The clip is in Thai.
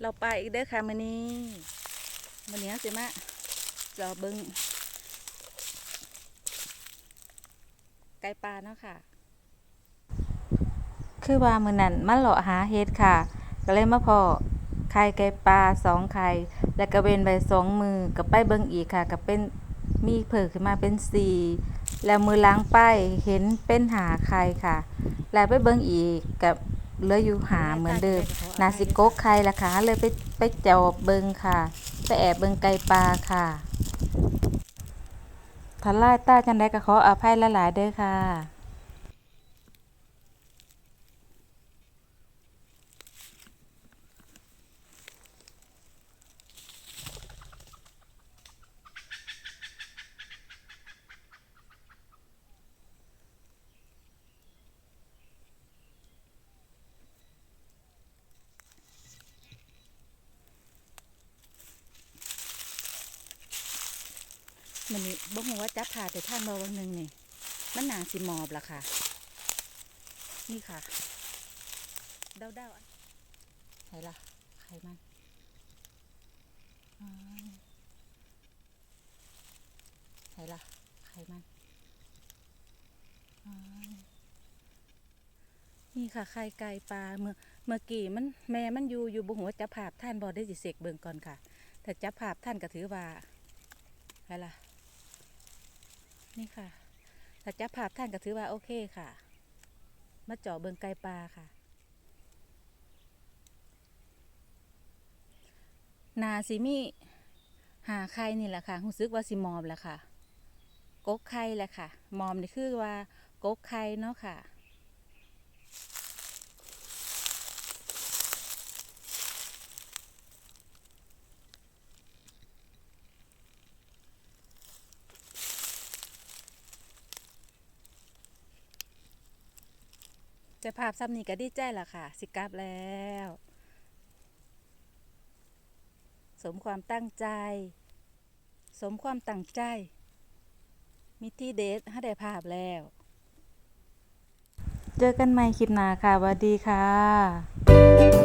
เราไปอีกเด้อค่ะมื้อนี้มื้อนี้สิมาจอเบิ่งไก่ปลาเนาะค่ะ คือว่ามื้อนั้นมาเลาะหาเฮ็ดค่ะ ก็เลยมาพอไข่ไก่ปลาสองไข่แล้วก็เว้นไว้สองมือก็ไปเบิ่งอีกค่ะก็เป็นมีเพิ่มขึ้นมาเป็นสี่แล้วมือล้างไปเห็นเป็นหาไข่ค่ะ แล้วไปเบิ่งอีกกับ เหลืออยู่หาเหมือนเดิมนาสิโกกไข่ละค่ะเลยไปไปจอบเบิงค่ะ ไปแอบเบิงไก่ปลาค่ะถ้าลายตาจังไดก็ขออภัยหลายๆเด้อค่ะ มันนี่บ่ฮู้ว่าจับผ่าแต่ท่านบ่วันหนึ่งนี่ มันหนาสิมอบล่ะค่ะ นี่ค่ะ เดาๆอันไหนล่ะใครมันอ้ายไหนล่ะใครมันนี่ค่ะไข่ไก่ปลาเมื่อเมื่อกี้มันแม่มันอยู่อยู่บ่หัวาจับภาพท่านบ่ได้สิเสกเบิ่งก่อนค่ะถ้าจับภาพท่านก็ถือว่าอะไรล่ะ นี่ค่ะถ้าจับภาพท่านก็ถือว่าโอเคค่ะ มาเจาะเบิงไกลปลาค่ะ นาสิมีหาไข่นี่แหละค่ะรู้สึกว่าสิมอมแหละค่ะ กกไข่แหละค่ะ มอมนี่คือว่ากกไข่เนาะค่ะ จะภาพซ้ำนี้ก็ดีใจละค่ะ สิกลับแล้ว สมความตั้งใจ สมความตั้งใจ มิที่เดทให้ได้ภาพแล้ว เจอกันใหม่คลิปหน้าค่ะสวัสดีค่ะ